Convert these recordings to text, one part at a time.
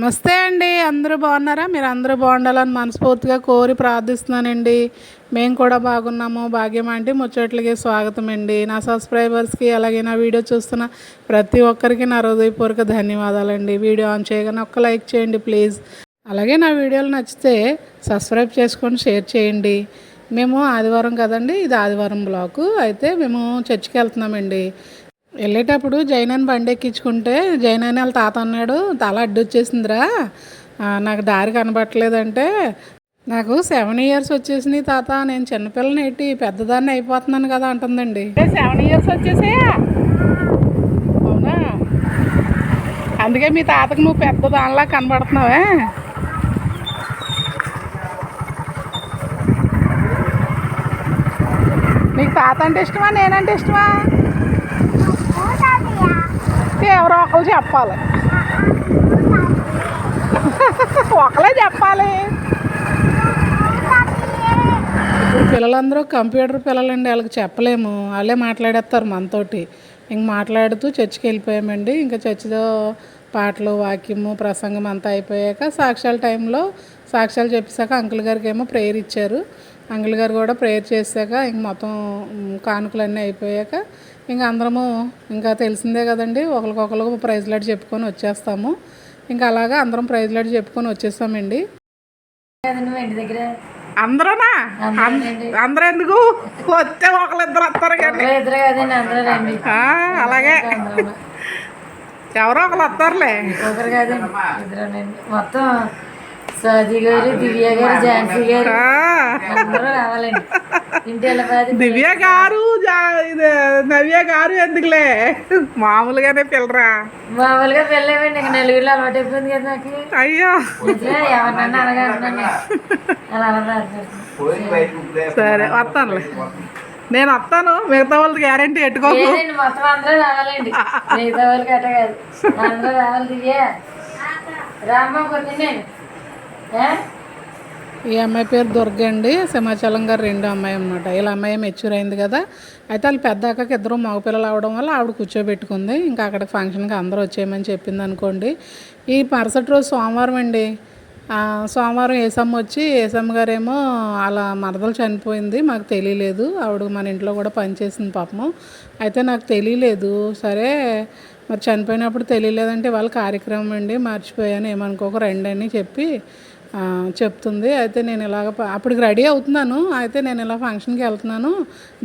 నమస్తే అండి అందరూ బాగున్నారా? మీరు అందరూ బాగుండాలని మనస్ఫూర్తిగా కోరి ప్రార్థిస్తున్నానండి. మేము కూడా బాగున్నాము. భాగ్యం అంటే ముచ్చట్లకి స్వాగతం అండి. నా సబ్స్క్రైబర్స్కి అలాగే నా వీడియో చూస్తున్న ప్రతి ఒక్కరికి నా హృదయపూర్వక ధన్యవాదాలండి. వీడియో ఆన్ చేయగానే ఒక్క లైక్ చేయండి ప్లీజ్. అలాగే నా వీడియోలు నచ్చితే సబ్స్క్రైబ్ చేసుకొని షేర్ చేయండి. మేము ఆదివారం కదండి ఇది ఆదివారం బ్లాకు. అయితే మేము చర్చికి వెళ్తున్నామండి. వెళ్ళేటప్పుడు జైనాన్ని బండి ఎక్కించుకుంటే జైనని వాళ్ళ తాత అన్నాడు తల అడ్డు వచ్చేసిందిరా నాకు దారి కనబట్టలేదంటే నాకు సెవెన్ ఇయర్స్ వచ్చేసినాయి తాత. నేను చిన్నపిల్లని ఏంటి? పెద్దదాన్ని అయిపోతున్నాను కదా అంటుందండి. సెవెన్ ఇయర్స్ వచ్చేసాయా? అవునా? అందుకే మీ తాతకు నువ్వు పెద్ద దానిలా కనబడుతున్నావే? నీకు తాత అంటే ఇష్టమా? నేనంటే ఇష్టమా? ఎవరో ఒకరు చెప్పాలి. ఒకలే చెప్పాలి. ఇప్పుడు పిల్లలందరూ కంప్యూటర్ పిల్లలండి వాళ్ళకి చెప్పలేము. వాళ్ళే మాట్లాడేస్తారు మనతోటి. ఇంక మాట్లాడుతూ చర్చికి వెళ్ళిపోయామండి. ఇంకా చర్చిలో పాటలు వాక్యము ప్రసంగం అంతా అయిపోయాక సాక్ష్యాల టైంలో సాక్ష్యాలు చెప్పేశాక అంకుల్ గారికి ఏమో ప్రేయర్ ఇచ్చారు. అంకుల్ గారు కూడా ప్రేయర్ చేశాక ఇంక మొత్తం కానుకలన్నీ అయిపోయాక ఇంకా అందరము ఇంకా తెలిసిందే కదండి ఒకరికొకరు ప్రైజ్ లాట్ చెప్పుకొని వచ్చేస్తాము. ఇంకా అలాగా అందరం ప్రైజ్ లాట్ చెప్పుకొని దగ్గర అందరూనా అంద- అందరూ ఎందుకు వస్తే ఒకరిద్దరు వస్తారు కానీ. అలాగే. ఎవరో ఒకరు వస్తారులే మొత్తం సాది గారు దివ్య గారు ఝాన్సీ గారు ఆ, అందరూ రావాలండి. ఇంటి వెళ్ళబాది దివ్య గారు జా- ఇది నవ్య గారు ఎందుకులే? మామూలుగానే పిల్లరా. మామూలుగా ఇక నలుగురిలో అలవాటు అయిపోయింది కదా నాకు. అయ్యో. ఎవరినన్నా అలా అలా సరే. వస్తానులే. నేను వస్తాను మిగతా వాళ్ళకి గ్యారంటీ లేదండి మొత్తం అందరూ రావాలండి. మిగతా వాళ్ళకి అట్ట కాదు. అందరూ రావాలి దివ్య. రామ్మ పొద్దున్నే. ఏ? ఈ అమ్మాయి పేరు దుర్గ అండి. సింహాచలం గారు రెండో అమ్మాయి అనమాట ఇలా అమ్మాయి మెచ్యూర్ అయింది కదా. అయితే వాళ్ళు పెద్ద అక్కకి ఇద్దరు మగపిల్లలు అవడం వల్ల ఆవిడ కూర్చోబెట్టుకుంది. ఇంకా అక్కడ ఫంక్షన్కి అందరూ వచ్చేయమని చెప్పింది అనుకోండి. ఈ మరుసటి రోజు సోమవారం అండి. సోమవారం ఏసమ్మ వచ్చి ఏసమ్మ గారేమో అలా మరదలు చనిపోయింది. మాకు తెలియలేదు. ఆవిడ మన ఇంట్లో కూడా పనిచేసింది పాపము. అయితే నాకు తెలియలేదు. సరే మరి చనిపోయినప్పుడు తెలియలేదంటే వాళ్ళ కార్యక్రమం అండి. మర్చిపోయాను. ఏమనుకోక రండి అని చెప్పి చెప్తుంది. అయితే నేను ఇలాగ అప్పటికి రెడీ అవుతున్నాను. అయితే నేను ఇలా ఫంక్షన్కి వెళ్తున్నాను.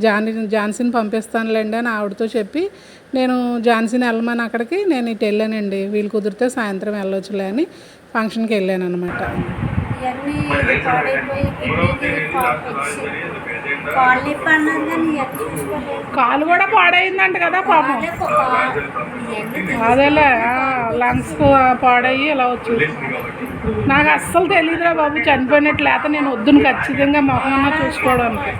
జాన్ ఝాన్సీని పంపిస్తానులేండి అని ఆవిడతో చెప్పి నేను ఝాన్సీని వెళ్ళమని అక్కడికి నేను ఇటు వెళ్ళానండి. వీలు కుదిరితే సాయంత్రం వెళ్ళొచ్చులే అని ఫంక్షన్కి వెళ్ళాను అనమాట వచ్చి కాలు కూడా పాడైందంట కదా పాపం. అదేలే లంగ్స్ పాడయ్యి ఇలా వచ్చింది నాకు అస్సలు తెలియదురా బాబు చనిపోయినట్లు లేకపోతే నేను వద్దును ఖచ్చితంగా మొహమన్నా చూసుకోవడానికి.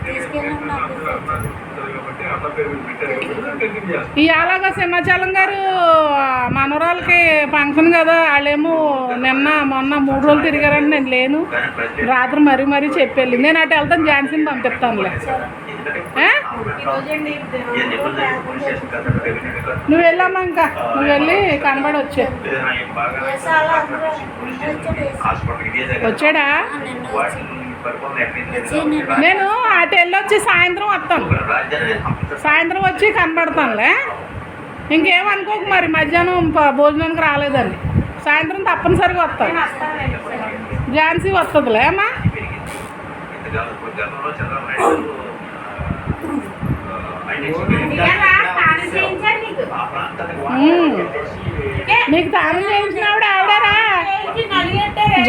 ఇలాగా సింహాచలం గారు మనవరాలకి ఫంక్షన్ కదా వాళ్ళేమో నిన్న మొన్న మూడు రోజులు తిరిగారని నేను లేను. రాత్రి మరీ మరీ చెప్పెళ్ళి. నేను అటు వెళ్తాను ఝాన్సీని పంపిస్తానులే? నువ్వు వెళ్ళమ్మా ఇంకా. నువ్వు వెళ్ళి కనబడి వచ్చే వచ్చాడు. నేను అటు వెళ్ళొచ్చి సాయంత్రం వస్తాను. సాయంత్రం వచ్చి కనబడతానులే. ఇంకేమనుకోకు మరి మధ్యాహ్నం భోజనానికి రాలేదని. సాయంత్రం తప్పనిసరిగా వస్తాను. ఝాన్సీ వస్తుందిలే అమ్మా. నీకు? తానం ఆవిడరా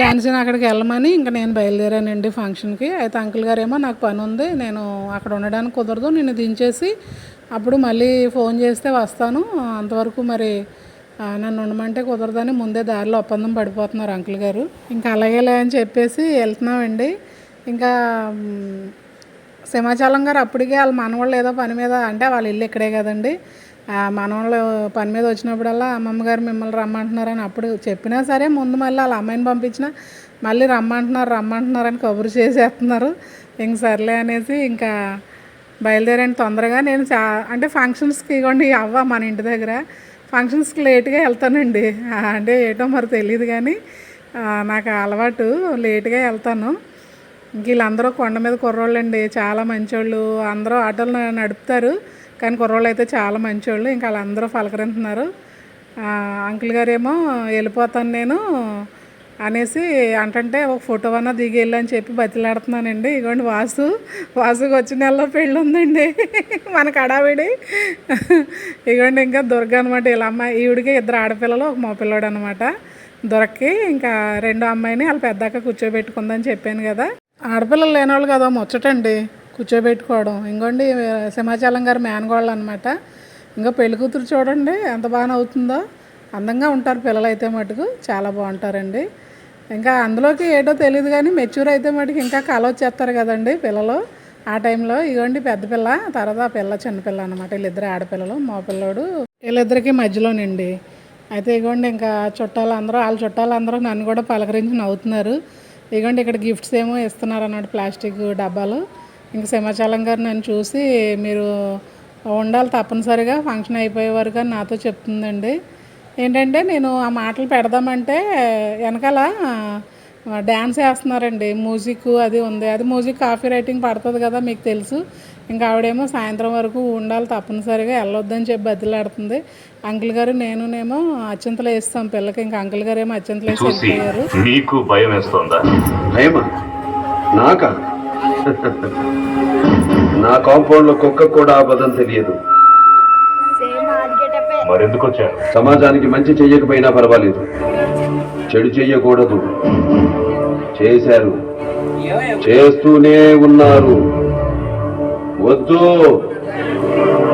ఝాన్సీని అక్కడికి వెళ్ళమని ఇంకా నేను బయలుదేరానండి ఫంక్షన్కి. అయితే అంకుల్ గారేమో నాకు పని ఉంది నేను అక్కడ ఉండడానికి కుదరదు నేను దించేసి అప్పుడు మళ్ళీ ఫోన్ చేస్తే వస్తాను. అంతవరకు మరి నన్ను ఉండమంటే కుదరదని ముందే దారిలో ఒప్పందం పడిపోతున్నారు అంకుల్ గారు. ఇంకా అలాగేలే అని చెప్పేసి వెళ్తున్నామండి. ఇంకా సింహాచలం గారు అప్పటికే వాళ్ళ మనవాళ్ళు ఏదో పని మీద అంటే వాళ్ళ ఇల్లు ఇక్కడే కదండి. ఆ పని మీద వచ్చినప్పుడల్లా అమ్మమ్మ గారు మిమ్మల్ని రమ్మంటున్నారని అప్పుడు చెప్పినా సరే ముందు మళ్ళీ వాళ్ళ అమ్మాయిని పంపించినా మళ్ళీ రమ్మంటున్నారు రమ్మంటున్నారని కబురు చేసేస్తున్నారు. ఇంక సర్లే అనేసి ఇంకా బయలుదేరండి తొందరగా. నేను చా అంటే ఫంక్షన్స్కి ఇవ్వండి అవ్వ మన ఇంటి దగ్గర. ఫంక్షన్స్కి లేట్గా వెళ్తానండి. అంటే ఏటో మరి తెలియదు కానీ నాకు అలవాటు లేట్గా వెళ్తాను. ఇంక వీళ్ళందరూ కొండ మీద కుర్రోళ్ళండి. చాలా మంచోళ్ళు. అందరూ ఆటోలు నడుపుతారు. కానీ కుర్రోళ్ళు అయితే చాలా మంచివాళ్ళు ఇంకా వాళ్ళందరూ పలకరింటున్నారు అంకుల్ గారేమో వెళ్ళిపోతాను నేను అనేసి అంటంటే ఒక ఫోటో అన్న దిగి వెళ్ళి అని చెప్పి బతిలాడుతున్నానండి. ఇగోండి వాసు. వాసుకి వచ్చిన నెలలో పెళ్ళి ఉందండి. మన కడావిడి. ఇగోండి ఇంకా దుర్గ అనమాట వీళ్ళ అమ్మాయి ఈవిడికి ఇద్దరు ఆడపిల్లలు ఒక మగపిల్లడు అనమాట దొరక్కి ఇంకా రెండో అమ్మాయిని వాళ్ళ పెద్దాక కూర్చోబెట్టుకుందని చెప్పాను కదా. ఆడపిల్లలు లేనివాళ్ళు కదా ముచ్చటండి. కూర్చోబెట్టుకోవడం. ఇంకోండి సింహాచలం గారు మేనగోళ్ళు అనమాట ఇంకా పెళ్ళి కూతురు చూడండి ఎంత బాగా అవుతుందో అందంగా ఉంటారు పిల్లలు అయితే మటుకు చాలా బాగుంటారండి. ఇంకా అందులోకి ఏటో తెలియదు కానీ మెచ్యూర్ అయితే మటుకు ఇంకా కళ వచ్చేస్తారు కదండి పిల్లలు. ఆ టైంలో ఇగోండి పెద్ద పిల్ల తర్వాత ఆ పిల్ల చిన్నపిల్ల అనమాట వీళ్ళిద్దరు ఆడపిల్లలు మా పిల్లోడు వీళ్ళిద్దరికి మధ్యలోనండి. అయితే ఇగోండి ఇంకా చుట్టాలు అందరూ వాళ్ళ చుట్టాలు అందరూ నన్ను కూడా పలకరించి నవ్వుతున్నారు. ఇగోండి ఇక్కడ గిఫ్ట్స్ ఏమో ఇస్తున్నారు అన్నమాట ప్లాస్టిక్ డబ్బాలు. ఇంకా సింహాచలం గారు నన్ను చూసి మీరు ఉండాలి తప్పనిసరిగా ఫంక్షన్ అయిపోయే వరకు అని నాతో చెప్తుందండి. ఏంటంటే నేను ఆ మాటలు పెడదామంటే వెనకాల డ్యాన్స్ వేస్తున్నారండి. మ్యూజిక్ అది ఉంది. అది మ్యూజిక్ కాఫీ రైటింగ్ పడుతుంది కదా మీకు తెలుసు. ఇంకా ఆవిడేమో సాయంత్రం వరకు ఉండాలి తప్పనిసరిగా వెళ్ళొద్దని చెప్పి బతిలాడుతుంది. అంకుల్ గారు నేనునేమో అత్యంతలు వేస్తాం పిల్లకి. ఇంకా అంకుల్ గారు ఏమో అత్యంతలు వేసి వెళ్ళిపోయారు. నీకు భయం వేస్తోందా? భయమా? నాకా? నా కాంపౌండ్లో కుక్క కూడా అబద్ధం తెలియదు. మరెందుకు వచ్చాను సమాజానికి మంచి చెయ్యకపోయినా పర్వాలేదు. చెడు చెయ్యకూడదు. చేశారు. చేస్తూనే ఉన్నారు. వద్దు.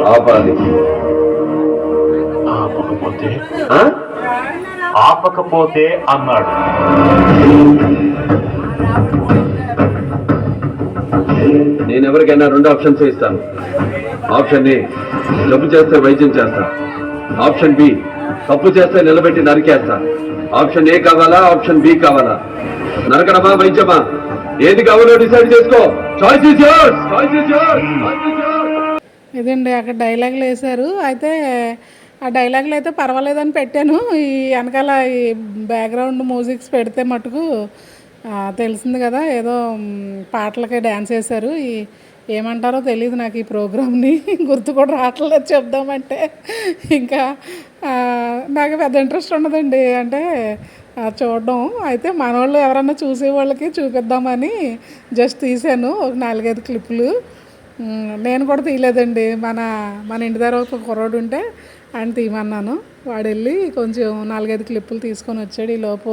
ఆపాలి. ఆపకపోతే? ఆ? ఆపకపోతే అన్నాడు. నేను ఎవరికైనా రెండు ఆప్షన్స్ ఇస్తాను. ఆప్షన్ ఏ జబ్బు చేస్తే వైద్యం చేస్తా. ఆప్షన్ బి తప్పు చేస్తే నిలబెట్టి నరికేస్తా. ఆప్షన్ ఏ కావాలా ఆప్షన్ బి కావాలా? నరకడమా వైద్యమా? ఏది కావాలో డిసైడ్ చేసుకో. Choice is yours choice is yours ఇదండి అక్కడ డైలాగులు వేశారు. అయితే ఆ డైలాగులు అయితే పర్వాలేదని పెట్టాను. ఈ వెనకాల ఈ బ్యాక్గ్రౌండ్ మ్యూజిక్స్ పెడితే మటుకు తెలిసింది కదా ఏదో పాటలకి డ్యాన్స్ వేశారు ఈ ఏమంటారో తెలియదు నాకు ఈ ప్రోగ్రామ్ని. గుర్తు కూడా రావట్లేదు చెప్దామంటే. ఇంకా నాకు పెద్ద ఇంట్రెస్ట్ ఉండదండి. అంటే చూడడం. అయితే మనవాళ్ళు ఎవరన్నా చూసే వాళ్ళకి చూపిద్దామని జస్ట్ తీసాను ఒక నాలుగైదు క్లిప్పులు. నేను కూడా తీయలేదండి. మన మన ఇంటి దగ్గర ఒక కుర్రోడు ఉంటే ఆయన తీయమన్నాను. వాడు వెళ్ళి కొంచెం నాలుగైదు క్లిప్పులు తీసుకొని వచ్చాడు. ఈ లోపు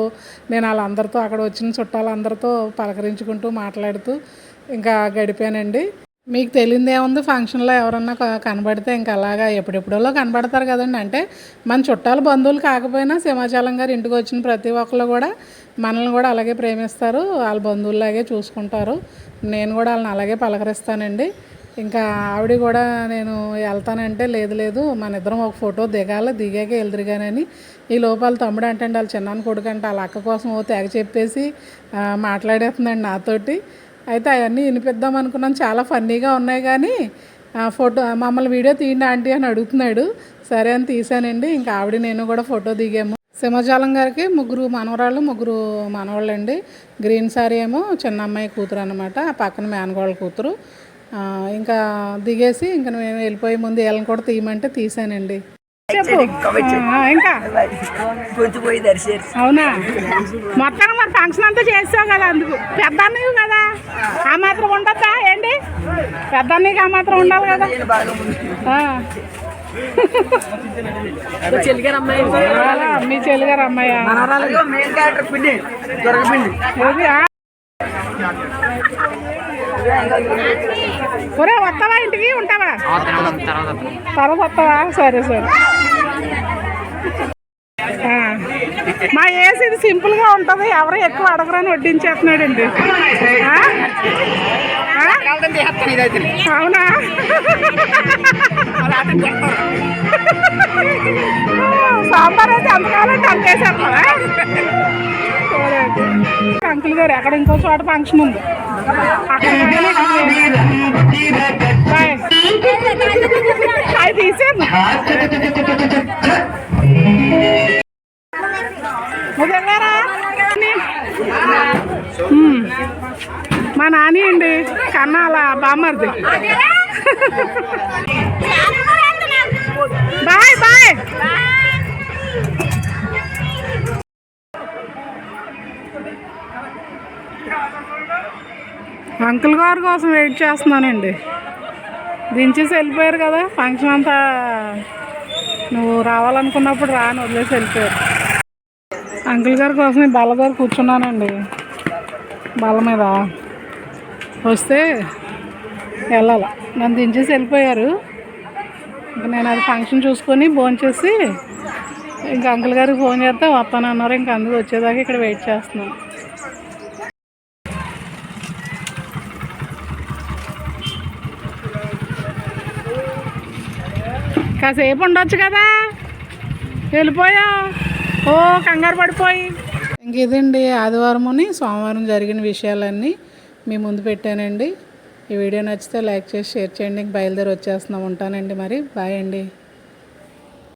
నేను వాళ్ళందరితో అక్కడ వచ్చిన చుట్టాలందరితో పలకరించుకుంటూ మాట్లాడుతూ ఇంకా గడిపానండి. మీకు తెలియదు ఏముంది? ఫంక్షన్లో ఎవరన్నా కనబడితే ఇంకా అలాగా ఎప్పుడెప్పుడోలో కనబడతారు కదండి. అంటే మన చుట్టాలు బంధువులు కాకపోయినా సింహాచలం గారు ఇంటికి వచ్చిన ప్రతి ఒక్కరు కూడా మనల్ని కూడా అలాగే ప్రేమిస్తారు. వాళ్ళ బంధువుల్లాగే చూసుకుంటారు. నేను కూడా వాళ్ళని అలాగే పలకరిస్తానండి. ఇంకా ఆవిడ కూడా నేను వెళ్తానంటే లేదు లేదు మన ఇద్దరం ఒక ఫోటో దిగాలి దిగాక వెళ్తురుగానని ఈ లోపల తమ్ముడు అంటే వాళ్ళ చిన్నాన్న కొడుకు అంటే వాళ్ళ అక్క కోసం ఓ తెగ చెప్పేసి మాట్లాడేస్తుందండి నాతోటి. అయితే అవన్నీ వినిపిద్దాం అనుకున్నాను చాలా ఫన్నీగా ఉన్నాయి కానీ ఫోటో మమ్మల్ని వీడియో తీయండి ఆంటీ అని అడుగుతున్నాడు. సరే అని తీసానండి ఇంకా ఆవిడ నేను కూడా ఫోటో దిగాము. సింహజాలం గారికి ముగ్గురు మనవరాళ్ళు ముగ్గురు మనవాళ్ళు అండి గ్రీన్ సారీ ఏమో చిన్న అమ్మాయి కూతురు అనమాట ఆ పక్కన మేనగోళ్ళ కూతురు. ఇంకా దిగేసి ఇంకా నేను వెళ్ళిపోయే ముందు వీళ్ళని కూడా తీయమంటే తీసానండి. చెప్పు. ఇంకా. అవునా? మొత్తం మరి ఫంక్షన్ అంతా చేసావు కదా అందుకు. పెద్ద అన్నయ్య కదా? ఆ మాత్రం ఉండద్దా ఏంటి? పెద్ద అన్నయ్యకి ఆ మాత్రం ఉండాలి కదా? మీ చెల్లిగారు అమ్మాయ పిండి. ఒరే వస్తావా ఇంటికి? ఉంటావా? తర్వాత వస్తావా? సరే సరే. మా ఏసీ ఇది సింపుల్గా ఉంటుంది. ఎవరు ఎక్కువ అడగరని వడ్డించేస్తున్నాడండి? అవునా? సాంబార్ అయితే అంతకాలం అంత వేసేస్తావా? సరే అయితే. అంకుల్ గారు అక్కడ ఇంకో చోట ఫంక్షన్ ఉంది? అది కానీ తీసాను నువ్వు మా నాని అండి కన్నాల బామ్మర్ది. అంకుల్ గారి కోసం వెయిట్ చేస్తున్నానండి. దించేసి వెళ్ళిపోయారు కదా ఫంక్షన్ అంతా నువ్వు రావాలనుకున్నప్పుడు రాని వదిలేసి వెళ్ళిపోయారు. అంకుల్ గారి కోసం బల్ల దగ్గర కూర్చున్నానండి. బల్ల మీద వస్తే వెళ్ళాల. నన్ను దించేసి వెళ్ళిపోయారు. ఇంకా నేను అది ఫంక్షన్ చూసుకొని ఫోన్ చేసి ఇంకా అంకుల్ గారికి ఫోన్ చేస్తే వస్తానన్నారు. ఇంకా అందుకు వచ్చేదాకా ఇక్కడ వెయిట్ చేస్తున్నాను. కాసేపు ఉండొచ్చు కదా. వెళ్ళిపోయా? ఓ కంగారు పడిపోయి. ఇంక ఇదండి ఆదివారముని సోమవారం జరిగిన విషయాలన్నీ మీ ముందు పెట్టానండి. ఈ వీడియో నచ్చితే లైక్ చేసి షేర్ చేయండి. ఇంక బయలుదేరి వచ్చేస్తున్నాం. ఉంటానండి మరి. బాయ్ అండి.